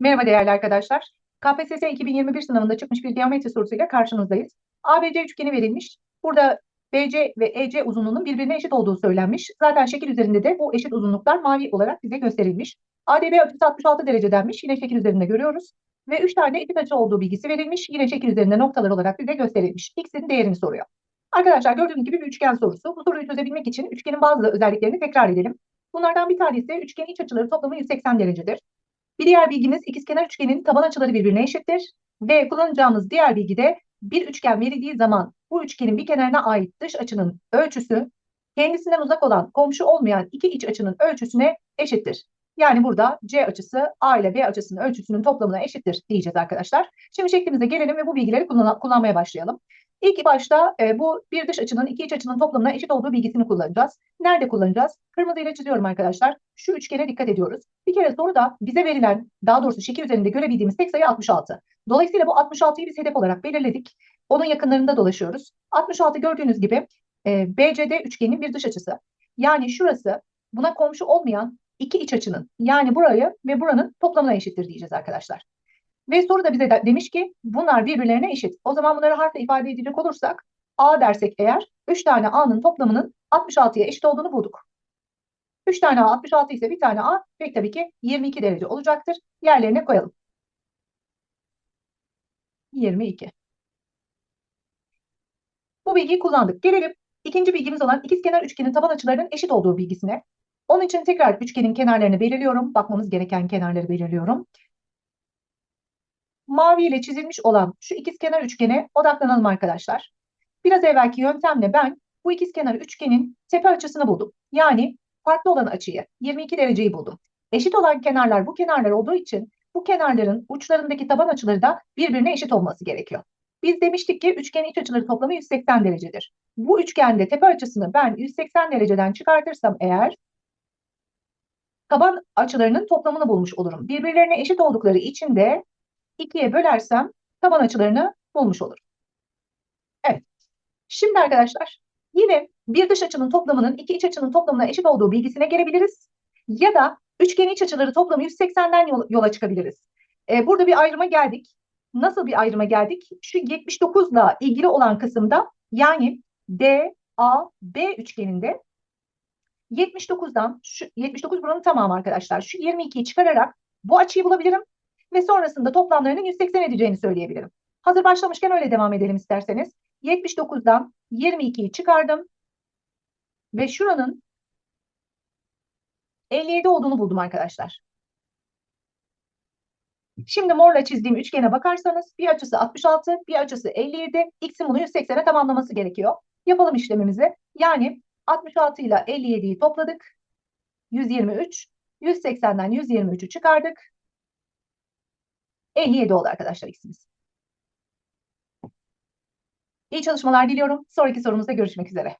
Merhaba değerli arkadaşlar. KPSS 2021 sınavında çıkmış bir geometri sorusuyla karşınızdayız. ABC üçgeni verilmiş. Burada BC ve EC uzunluğunun birbirine eşit olduğu söylenmiş. Zaten şekil üzerinde de bu eşit uzunluklar mavi olarak bize gösterilmiş. ADB açısı 66 derece denmiş. Yine şekil üzerinde görüyoruz. Ve 3 tane eşit açı olduğu bilgisi verilmiş. Yine şekil üzerinde noktalar olarak bize gösterilmiş. X'in değerini soruyor. Arkadaşlar gördüğünüz gibi bir üçgen sorusu. Bu soruyu çözebilmek için üçgenin bazı özelliklerini tekrar edelim. Bunlardan bir tanesi üçgenin iç açıları toplamı 180 derecedir. Bir diğer bilgimiz ikizkenar üçgenin taban açıları birbirine eşittir. Ve kullanacağımız diğer bilgi de bir üçgen verildiği zaman bu üçgenin bir kenarına ait dış açının ölçüsü kendisinden uzak olan komşu olmayan iki iç açının ölçüsüne eşittir. Yani burada C açısı A ile B açısının ölçüsünün toplamına eşittir diyeceğiz arkadaşlar. Şimdi şeklimize gelelim ve bu bilgileri kullan kullanmaya başlayalım. İlk başta e, bu bir dış açının iki iç açının toplamına eşit olduğu bilgisini kullanacağız. Nerede kullanacağız? Kırmızıyla çiziyorum arkadaşlar. Şu üçgene dikkat ediyoruz. Bir kere soruda bize verilen, daha doğrusu şekil üzerinde görebildiğimiz tek sayı 66. Dolayısıyla bu 66'yı biz hedef olarak belirledik. Onun yakınlarında dolaşıyoruz. 66 gördüğünüz gibi e, BCD üçgenin bir dış açısı. Yani şurası buna komşu olmayan iki iç açının yani burayı ve buranın toplamına eşittir diyeceğiz arkadaşlar. Ve soru da bize de, demiş ki bunlar birbirlerine eşit. O zaman bunları harfle ifade edecek olursak A dersek eğer 3 tane A'nın toplamının 66'ya eşit olduğunu bulduk. 3 tane A 66 ise bir tane A ve tabii ki 22 derece olacaktır. Yerlerine koyalım. 22. Bu bilgiyi kullandık. Gelelim ikinci bilgimiz olan ikizkenar üçgenin taban açılarının eşit olduğu bilgisine. Onun için tekrar üçgenin kenarlarını belirliyorum. Bakmamız gereken kenarları belirliyorum mavi ile çizilmiş olan şu ikizkenar üçgene odaklanalım arkadaşlar. Biraz evvelki yöntemle ben bu ikizkenar üçgenin tepe açısını buldum. Yani farklı olan açıyı 22 dereceyi buldum. Eşit olan kenarlar bu kenarlar olduğu için bu kenarların uçlarındaki taban açıları da birbirine eşit olması gerekiyor. Biz demiştik ki üçgenin iç açıları toplamı 180 derecedir. Bu üçgende tepe açısını ben 180 dereceden çıkartırsam eğer taban açılarının toplamını bulmuş olurum. Birbirlerine eşit oldukları için de 2'ye bölersem taban açılarını bulmuş olurum. Evet. Şimdi arkadaşlar yine bir dış açının toplamının iki iç açının toplamına eşit olduğu bilgisine gelebiliriz. Ya da üçgenin iç açıları toplamı 180'den yola çıkabiliriz. Ee, burada bir ayrıma geldik. Nasıl bir ayrıma geldik? Şu 79 ile ilgili olan kısımda yani D, A, B üçgeninde 79'dan şu 79 buranın tamamı arkadaşlar. Şu 22'yi çıkararak bu açıyı bulabilirim ve sonrasında toplamlarının 180 edeceğini söyleyebilirim. Hazır başlamışken öyle devam edelim isterseniz. 79'dan 22'yi çıkardım ve şuranın 57 olduğunu buldum arkadaşlar. Şimdi morla çizdiğim üçgene bakarsanız bir açısı 66, bir açısı 57. X'in bunu 180'e tamamlaması gerekiyor. Yapalım işlemimizi. Yani 66 ile 57'yi topladık. 123. 180'den 123'ü çıkardık. 57 oldu arkadaşlar x'imiz. İyi çalışmalar diliyorum. Sonraki sorumuzda görüşmek üzere.